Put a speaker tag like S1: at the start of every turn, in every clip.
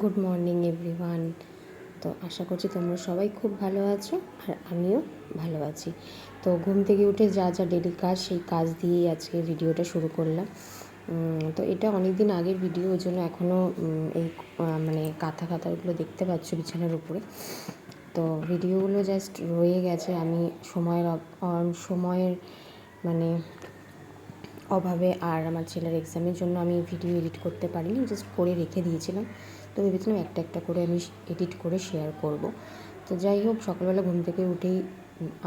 S1: Good morning everyone তো আশা করছি তোমরা সবাই খুব ভালো আছো আর আমিও ভালো আছি। তো ঘুম থেকে উঠে যা যা ডেলি কাজ, সেই কাজ দিয়েই আজকে ভিডিওটা শুরু করলাম। তো এটা অনেক দিন আগের ভিডিও ওই জন্য এখনও এই মানে কাঁথা কাঁথাগুলো দেখতে পাচ্ছ বিছানার উপরে। তো ভিডিওগুলো জাস্ট রয়ে গেছে। আমি সময়ের সময়ের মানে অভাবে আর আমার ছেলের এক্সামের জন্য আমি ভিডিও এডিট করতে পারিনি জাস্ট করে রেখে দিয়েছিলাম। তো ভেবেছিলাম একটা একটা করে আমি এডিট করে শেয়ার করব। তো যাই হোক, সকালবেলা ঘুম থেকে উঠেই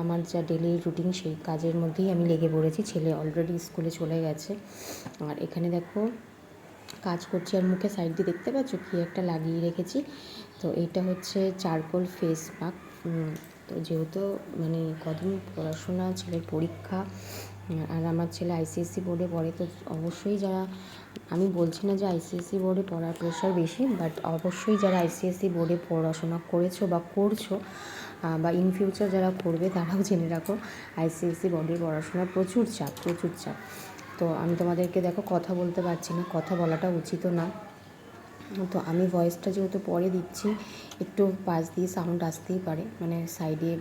S1: আমার যা ডেলি রুটিন সেই কাজের মধ্যেই আমি লেগে পড়েছি। ছেলে অলরেডি স্কুলে চলে গেছে। আর এখানে দেখো, কাজ করছি আর মুখে সাইড দিয়ে দেখতে পাচ্ছ কি একটা লাগিয়ে রেখেছি। তো এটা হচ্ছে চারকোল ফেস মাস্ক তো যেহেতু মানে কদিন পড়াশোনা, ছেলের পরীক্ষা আর আমার ছেলে আইসিএসসি বোর্ডে পড়ে, তো অবশ্যই যারা, আমি বলছি না যে আইসিএসসি বোর্ডে পড়ার প্রেশার বেশি বাট অবশ্যই যারা আইসিএসসি বোর্ডে পড়াশোনা করেছ বা করছ বা ইন ফিউচার যারা করবে, তারাও জেনে রাখো আইসিএসসি বোর্ডের পড়াশোনার প্রচুর চাপ প্রচুর চাপ। তো আমি তোমাদেরকে দেখো, কথা বলতে পারছি না, কথা বলাটা উচিত না। তো আমি ভয়েসটা যেহেতু পরে দিচ্ছি, একটু পাশ দিয়ে সাউন্ড আসতেই পারে। মানে সাইডে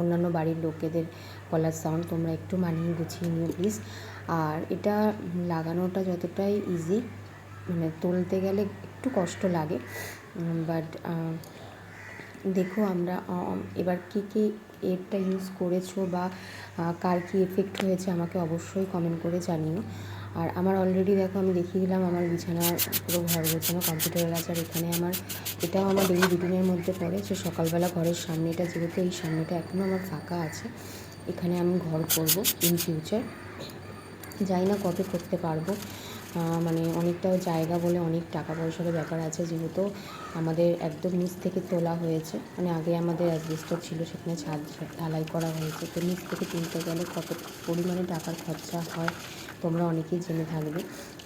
S1: অন্যান্য বাড়ির লোকেদের গলার সাউন্ড তোমরা একটু মানিয়ে গুছিয়ে নিও প্লিজ আর এটা লাগানোটা যতটাই ইজি মানে তুলতে গেলে একটু কষ্ট লাগে। বাট দেখো আমরা এবার কী কী এরটা ইউজ করেছ বা কার কী এফেক্ট হয়েছে আমাকে অবশ্যই কমেন্ট করে জানিও। আর আমার অলরেডি দেখো আমি দেখিয়ে দিলাম আমার বিছানার পুরো ঘর গোছানো কম্পিউটার আছে, আর এখানে আমার, এটাও আমার ডেলি রুটিনের মধ্যে পড়ে। যে সকালবেলা ঘরের সামনেটা, যেহেতু এই সামনেটা এখনও আমার ফাঁকা আছে, এখানে আমি ঘর করব ইন ফিউচার জানি না কবে করতে পারব মানে অনেকটা জায়গা বলে অনেক টাকা পয়সারও ব্যাপার আছে, যেহেতু আমাদের একদম নিচ থেকে তোলা হয়েছে। মানে আগে আমাদের অ্যাডজাস্টার ছিল, সেখানে ছাদ ঢালাই করা হয়েছে। তো নিচ থেকে তুলতে গেলে কত পরিমাণে টাকার খরচা হয় তোমরা অনেকেই জেনে থাকবে,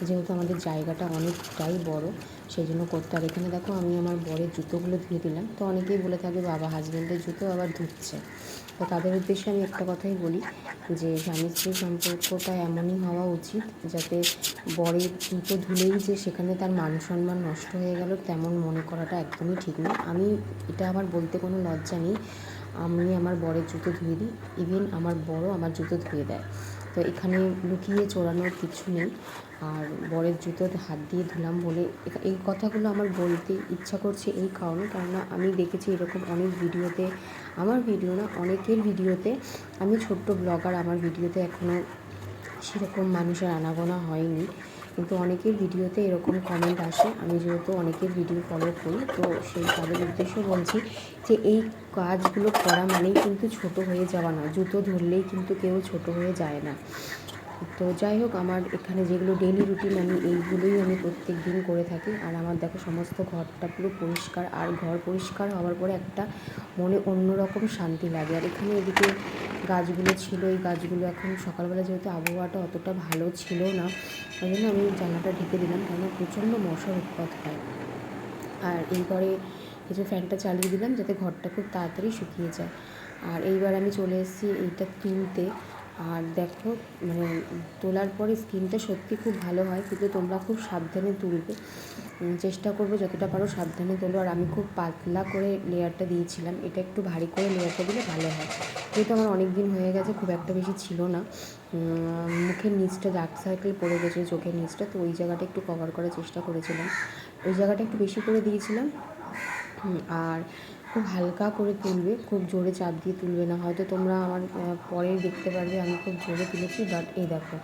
S1: যেহেতু আমাদের জায়গাটা অনেকটাই বড়, সেই জন্য করতে আর এখানে দেখো আমি আমার বরের জুতোগুলো ধুয়ে দিলাম। তো অনেকেই বলে থাকবে, বাবা হাজব্যান্ডের জুতো আবার ধুচ্ছে। তো তাদের উদ্দেশ্যে আমি একটা কথাই বলি যে, স্বামী স্ত্রী সম্পর্কটা এমনই হওয়া উচিত যাতে বরের জুতো ধুলেই যে সেখানে তার মান সম্মান নষ্ট হয়ে গেল, তেমন মনে করাটা একদমই ঠিক না। আমি এটা আমার বলতে কোনো লজ্জা নেই। আমি আমার বরের জুতো ধুয়ে দিই। ইভেন আমার বড় আমার জুতো ধুয়ে দেয়। তো এখানে লুকিয়ে চড়ানোর কিছু নেই। আর বরের জুতোতে হাত দিয়ে ধুলাম বলে এই কথাগুলো আমার বলতে ইচ্ছা করছে এই কারণে। কেননা আমি দেখেছি এরকম অনেক ভিডিওতে, আমার ভিডিও না অনেকের ভিডিওতে। আমি ছোট্ট ব্লগার, আমার ভিডিওতে এখনও সেরকম মানুষের আনাগোনা হয়নি। কিন্তু অনেকের ভিডিওতে এরকম কমেন্ট আসে। আমি যেহেতু অনেকের ভিডিও ফলো করি, তো সেই তাদের উদ্দেশ্য বলছি যে এই কাজগুলো করা মানেই কিন্তু ছোট হয়ে যাওয়া না। জুতো ধরলেই কিন্তু কেউ ছোট হয়ে যায় না। তো যাই হোক, আমার এখানে যেগুলো ডেলি রুটিন আমি এইগুলোই আমি প্রত্যেক দিন করে থাকি। আর আমার দেখো সমস্ত ঘরটা পুরো পরিষ্কার, আর ঘর পরিষ্কার হওয়ার পরে একটা মনে অন্যরকম শান্তি লাগে। আর এখানে এদিকে গাছগুলো ছিল, এই গাছগুলো এখন সকালবেলা যেহেতু আবহাওয়াটা অতটা ভালো ছিল না ওই জন্য আমি জানলাটা ঢেকে দিলাম কেননা প্রচণ্ড মশার উৎপাত হয়। আর এইবারে কিছু ফ্যানটা চালিয়ে দিলাম যাতে ঘরটা খুব তাড়াতাড়ি শুকিয়ে যায়। আর এইবার আমি চলে এসেছি এইটা তুলতে। আর দেখো মানে তোলার পরে স্কিনটা সত্যি খুব ভালো হয়, কিন্তু তোমরা খুব সাবধানে তুলবে। চেষ্টা করবে যতটা পারো সাবধানে তোলো। আর আমি খুব পাতলা করে লেয়ারটা দিয়েছিলাম। এটা একটু ভারী করে লেয়ারটা দিলে ভালো হয়। যেহেতু আমার অনেক দিন হয়ে গেছে, খুব একটা বেশি ছিল না। মুখের নিচটা ডার্ক সার্কেল পড়ে গেছে, চোখের নিচটা, তো ওই জায়গাটা একটু কভার করার চেষ্টা করেছিলাম। ওই জায়গাটা একটু বেশি করে দিয়েছিলাম। আর খুব হালকা করে তুলবে, খুব জোরে চাপ দিয়ে তুলবে না। হয়তো তোমরা আমার পরে দেখতে পারবে আমি খুব জোরে তুলেছি বাট এই দেখো।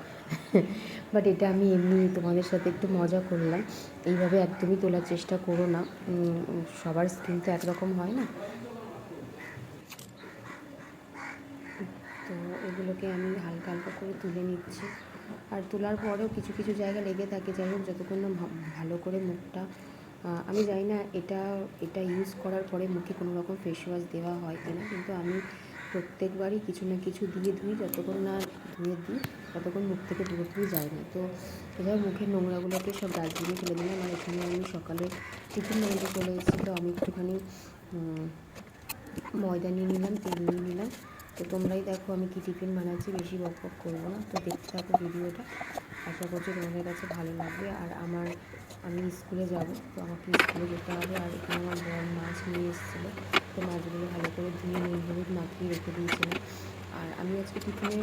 S1: বাট এটা আমি এমনি তোমাদের সাথে একটু মজা করলাম। এইভাবে একদমই তোলার চেষ্টা করো না। সবার স্কিন তো একরকম হয় না। তো এগুলোকে আমি হালকা হালকা করে তুলে নিচ্ছি। আর তোলার পরেও কিছু কিছু জায়গা লেগে থাকে। যাই হোক, যতক্ষণ না ভালো করে মুখটা আমি জানি না এটা এটা ইউজ করার পরে মুখে কোনো রকম ফেস ওয়াশ দেওয়া হয় কিনা, কিন্তু আমি প্রত্যেকবারই কিছু না কিছু দিয়ে ধুই যতক্ষণ না ধুয়ে দিই, ততক্ষণ মুখ থেকে পুরোপুরি যায় না। তো এবার মুখের নোংরাগুলোকে সব ডাস্টবিনে ফেলে দিলাম, আর এখানে আমি সকালে টিফিন বানাতে চলে এসেছি, তো আমি একটুখানি ময়দা নিয়ে নিলাম, তেল নিয়ে নিলাম। তো তোমরাই দেখো আমি কী টিফিন বানাচ্ছি, বেশি বক বক করব না। তো দেখতে থাকো ভিডিওটা। আশা করছি তোমাদের কাছে ভালো লাগবে। আর আমার, আমি স্কুলে যাব, তো আমাকে স্কুলে যেতে হবে। আর এখানে আমার বড় মাছ নিয়ে এসেছিল, তো মাছগুলো ভালো করে ধুয়ে নুন, হলুদ মাখিয়ে রেখে দিয়েছিলাম আর আমি আজকে টিফিনে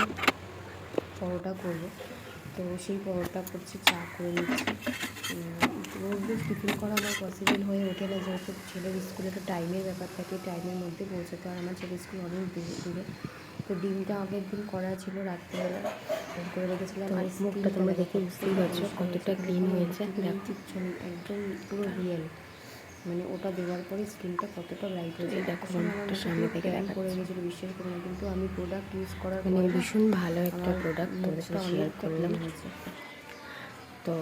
S1: পরোটা করব, তো সেই পরোটা করছি, চা করে নিচ্ছি। রোজ রোজ টিফিন করা আমার পসিবল হয়ে ওঠে না যেহেতু ছেলের স্কুলে একটা টাইমের ব্যাপার থাকে টাইমের মধ্যে পৌঁছাতে হয়। আমার ছেলের স্কুল অনেক দূরে দূরে। তো ডিমটা আগের দিন করা ছিল রাত্রেবেলা। করে রেখেছিলাম আর মুখটা তোমরা দেখে বুঝতেই পারছ কতটা ক্লিন হয়েছে। একদম পুরো রিয়েল মানে ওটা দেওয়ার পরে স্কিনটা কতটা ব্রাইট হয়েছে। দেখো মুখটা সামনে থেকে করে গেছিল বিশ্বাস করে না কিন্তু আমি প্রোডাক্ট ইউজ করার
S2: মানে ভীষণ ভালো একটা প্রোডাক্ট তোমাদের সাথে শেয়ার করলাম। তো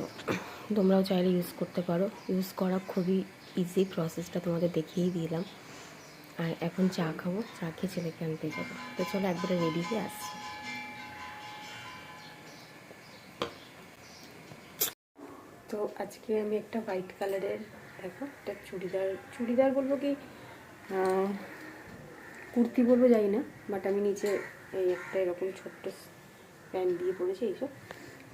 S2: তোমরাও চাইলে ইউজ করতে পারো। ইউজ করা খুবই ইজি প্রসেসটা তোমাদের দেখিয়েই দিলাম। আর এখন চা খাব, চা খেয়ে ছেলেকে আনতে যাব। তো চলো একবারে রেডি হয়ে আসছি। তো আজকে আমি একটা হোয়াইট কালারের দেখো, একটা চুড়িদার চুড়িদার বলব কি কুর্তি বলব যাই না বাট আমি নিচে এই একটা এরকম ছোট্ট প্যান্ট দিয়ে পরেছি এইসব।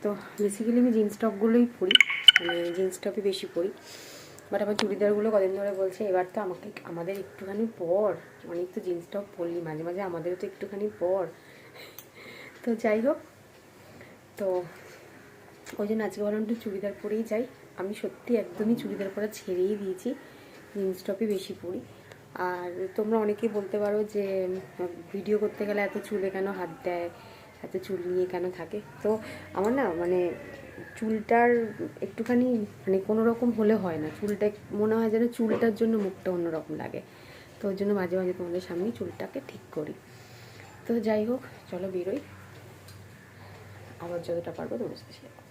S2: তো বেসিক্যালি আমি জিন্স টপগুলোই পরি। মানে জিন্স টপই বেশি পরি। বাট আমার চুড়িদারগুলো কদিন ধরে বলছে, এবার তো আমাকে আমাদের একটুখানি পর। অনেক তো জিন্স টপ পরলি, মাঝে মাঝে আমাদেরও তো একটুখানি পর। তো যাই হোক, তো ওই জন্য আজকে বললাম একটু চুড়িদার পরেই যাই। আমি সত্যি একদমই চুড়িদার পরা ছেড়েই দিয়েছি, জিন্স টপই বেশি পরি। আর তোমরা অনেকেই বলতে পারো যে, ভিডিও করতে গেলে এত চুলে কেন হাত দেয়, এত চুল নিয়ে কেন থাকে? তো আমার না মানে চুলটার একটুখানি মানে কোনো রকম হলে হয় না। চুলটা মনে হয় যেন চুলটার জন্য মুখটা অন্যরকম লাগে। তো ওই জন্য মাঝে মাঝে তোমাদের সামনেই চুলটাকে ঠিক করি। তো যাই হোক, চলো বেরোই। আবার যতটা পারব তোমার সাথে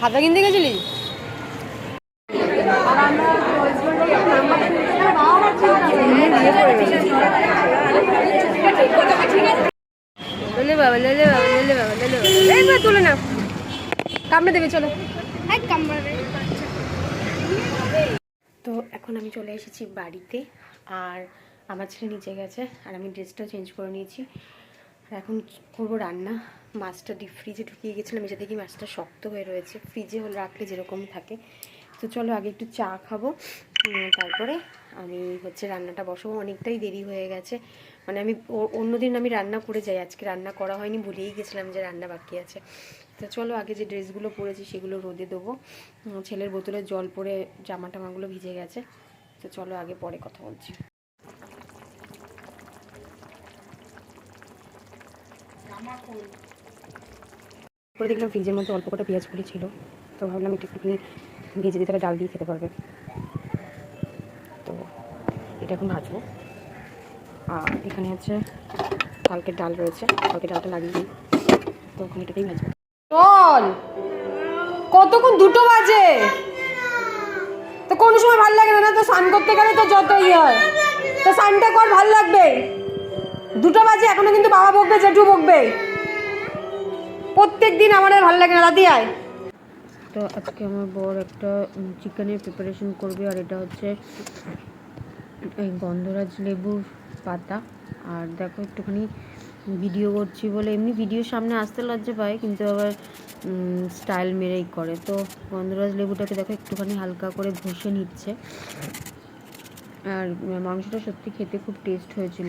S1: খাতা কিনতে গেছিলি? কামড়ে দেবে চলো তো এখন আমি চলে এসেছি বাড়িতে, আর আমার ছেলে নিচে গেছে, আর আমি ড্রেসটা চেঞ্জ করে নিয়েছি। এখন করব রান্না? মাছটা ডিপ ফ্রিজে ঢুকিয়ে গেছিলাম, এসে দেখি মাছটা শক্ত হয়ে রয়েছে। ফ্রিজে হলে রাখলে যেরকম থাকে। তো চলো আগে একটু চা খাব। তারপরে আমি হচ্ছে রান্নাটা বসাবো। অনেকটাই দেরি হয়ে গেছে। মানে আমি অন্যদিন আমি রান্না করে যাই। আজকে রান্না করা হয়নি, ভুলেই গেছিলাম যে রান্না বাকি আছে। তো চলো আগে যে ড্রেসগুলো পরেছি সেগুলো রোদে দেবো ছেলের বোতলে জল পরে জামা টামাগুলো ভিজে গেছে। তো চলো আগে পরে কথা বলছি। পরে দেখলাম ফ্রিজের মধ্যে অল্প কটা পেঁয়াজ কুড়ি ছিল, তো ভাবলাম একটু একটুখানি ভেজে দিয়ে তাহলে ডাল দিয়ে খেতে পারবে। তো এটা এখন ভাজবো। আর এখানে হচ্ছে কালকের ডাল রয়েছে কালকে ডালটা লাগিয়ে দিই। তো ওখানে এটাতেই ভাজবো।
S2: চল! কতক্ষণ? দুটো বাজে! তো কোনো সময় ভালো লাগে না তো স্নান করতে গেলে তো যত ইয়ে হয়। তো স্নানটা কর, ভালো লাগবে। দুটো বাজে, এখনও কিন্তু বাবা বকবে, জেঠু বকবে। প্রত্যেক দিন আমার ভালো লাগে না, দাদি আয়।
S1: তো আজকে আমার বর একটা চিকেনের প্রিপারেশন করবে, আর এটা হচ্ছে, এই গন্ধরাজ লেবুর পাতা। আর দেখো, একটুখানি ভিডিও করছি বলে, এমনি ভিডিও সামনে আসতে লজ্জা পায়, কিন্তু আবার স্টাইল মেরেই করে। তো গন্ধরাজ লেবুটাকে দেখো, একটুখানি হালকা করে ঘষে নিচ্ছে। আর মাংসটা সত্যি খেতে খুব টেস্ট হয়েছিল।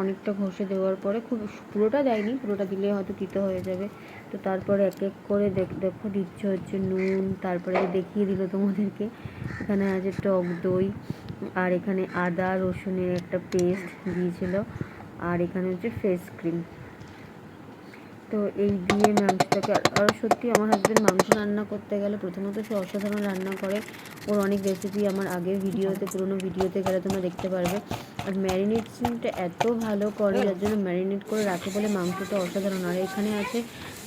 S1: অনেকটা ঘষে দেওয়ার পরে খুব পুরোটা দেয়নি, পুরোটা দিলে হয়তো তিতো হয়ে যাবে। তো তারপরে এক এক করে দেখ দিচ্ছে হচ্ছে নুন, তারপরে দেখিয়ে দিল তোমাদেরকে, এখানে আছে টক দই, আর এখানে আদা রসুনের একটা পেস্ট দিয়েছিল, আর এখানে হচ্ছে ফেস ক্রিম
S3: তো এই দিয়ে মাংসটাকে আর সত্যি আমার হাজব্যান্ড মাংস রান্না করতে গেলে প্রথমত সে অসাধারণ রান্না করে। ওর অনেক রেসিপি আমার আগের ভিডিওতে পুরোনো ভিডিওতে গেলে তোমরা দেখতে পারবে। আর ম্যারিনেশনটা এত ভালো করে, যার জন্য ম্যারিনেট করে রাখে বলে মাংসটা অসাধারণ। আর এখানে আছে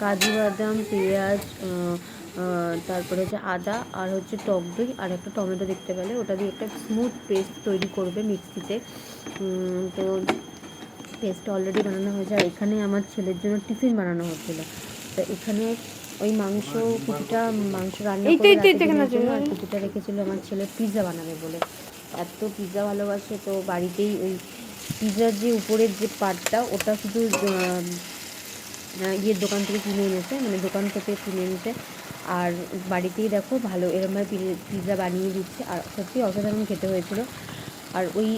S3: কাজু বাদাম, পেঁয়াজ তারপরে হচ্ছে আদা, আর হচ্ছে টক দই, আর একটা টমেটো দেখতে পেলে। ওটা দিয়ে একটা স্মুথ পেস্ট তৈরি করবে মিক্সিতে। তো পেস্ট অলরেডি বানানো হয়েছে আর এখানে আমার ছেলের জন্য টিফিন বানানো হচ্ছিল। তো এখানে ওই মাংস কিছুটা মাংস রান্না করে আর কিছুটা রেখেছিল আমার ছেলে পিৎজা বানাবে বলে। এত পিৎজা ভালোবাসে তো বাড়িতেই ওই পিৎজার যে উপরের যে পার্টটা ওটা শুধু ইয়ের দোকান থেকে কিনে এনেছে মানে দোকান থেকে কিনে এনেছে। আর বাড়িতেই দেখো ভালো এরমভাবে পিৎজা বানিয়ে দিচ্ছে। আর সত্যি অসাধারণ খেতে হয়েছিল। আর ওই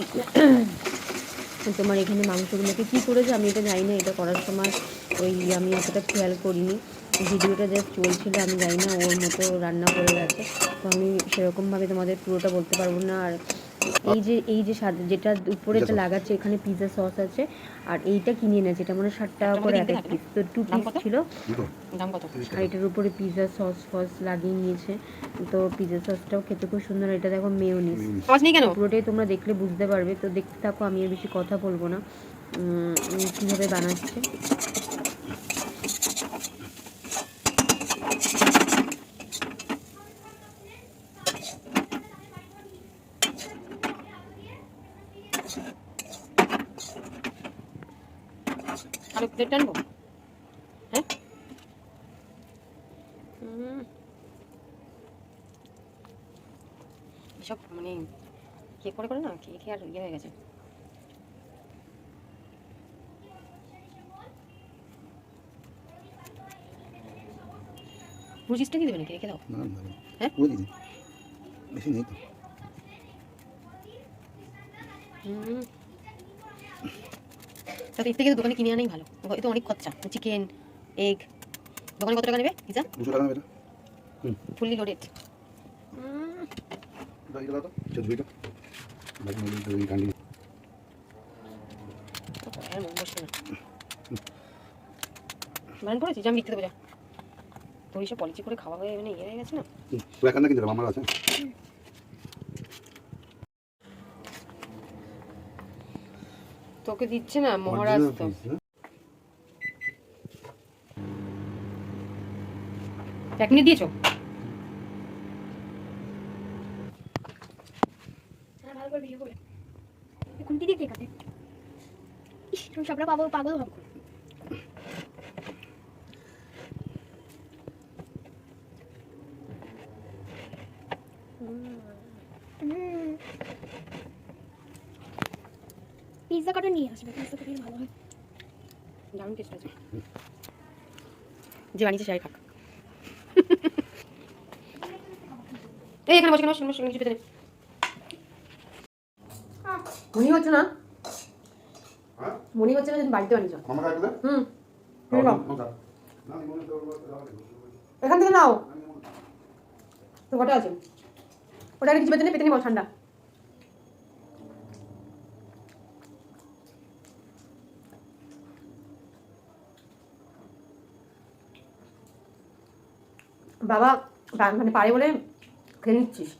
S3: তোমার এখানে মাংসগুলোকে কী করেছে? আমি এটা জানি না, এটা করার সময় ওই আমি অতটা খেয়াল করিনি। ভিডিওটা জাস্ট চলছিল, আমি জানি না, ওর মতো রান্না করে গেছে। তো আমি সেরকমভাবে তোমাদের পুরোটা বলতে পারব না। আর এই যে এই যে যেটা উপরে এটা লাগাচ্ছে এখানে পিৎজা সস আছে আর এইটা কিনে এনেছে এটা মানে ষাট টাকা করে এক এক পিস তো টু পিস ছিল।
S4: দুটো।
S2: দাম কত?
S3: আর এটার উপরে পিৎজা সস ফস লাগিয়ে নিয়েছে। তো পিৎজা সসটাও খেতে খুব সুন্দর এটা দেখো মেয়োনিজ
S2: আওয়াজ নেই কেন?
S3: পুরোটাই তোমরা দেখলে বুঝতে পারবে তো দেখতে থাকো আমি আর বেশি কথা বলব না। কীভাবে বানাচ্ছে।
S2: আলু প্লেটটা আনব হ্যাঁ হুম। এসব মানে কে করে করে না? কে কে আর ইয়ে হয়ে গেছে? রুচিসটা কি দেবে নাকি? রেখে দাও। হ্যাঁ?
S4: দিদি বেশি নেই তো।
S2: হুম। তাহলে এর থেকে তো দোকানে কিনে আনাই ভালো। এ অনেক খরচা। চিকেন এগ দোকানে কত টাকা নেবে? পিজা?
S4: দুশো টাকা নেবে
S2: ফুললি লোডেড বারণ আমি লিখতে দেবো যা। তোর এইসব পলিচি করে খাওয়া হয়ে মানে ইয়ে হয়ে গেছে না?
S4: তো এখান থেকে আমার আছে।
S2: তোকে দিচ্ছে না মহারাজ তো।
S4: piece?
S2: এক মিনিট দিয়েছ?
S5: হ্যাঁ ভালো করে ভিডিও করে। খুন্তি দিয়ে কাটে ইস পাবো পাগল ভাব পিৎজা কাটা নিয়ে আসবে পিৎজা কাটা ভালো হয়।
S2: দারুণ টেস্ট আছে। যে বানিয়েছে সেই খাক। এই এখানে বসে কেন বসে বসে কিছু। মনে হচ্ছে না?
S4: হ্যাঁ?
S2: মনে হচ্ছে না যে তুমি বাড়িতে বানিয়েছো? হুম।
S4: না,
S2: নাও।
S4: না, না, আমি
S2: এখান থেকে নাও। তো কটা আছে? ওটা কিছু পেতে নেই পেতে নিবো ঠান্ডা। বাবা মানে পারে বলে খেয়ে নিচ্ছিস।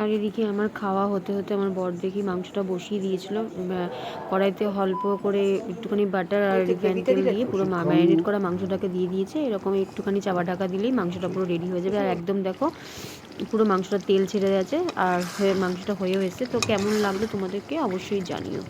S3: আর এদিকে আমার খাওয়া হতে হতে আমার বর দেখি মাংসটা বসিয়ে দিয়েছিল। কড়াইতে অল্প করে একটুখানি বাটার আর রিফাইন তেল দিয়ে পুরো ম্যারিনেট করা মাংসটাকে দিয়ে দিয়েছে। এরকম একটুখানি চাপা ঢাকা দিলেই মাংসটা পুরো রেডি হয়ে যাবে। আর একদম দেখো পুরো মাংসটা তেল ছেড়ে গেছে আর হয়ে মাংসটা হয়েও এসছে। তো কেমন লাগল তোমাদেরকে অবশ্যই জানিও।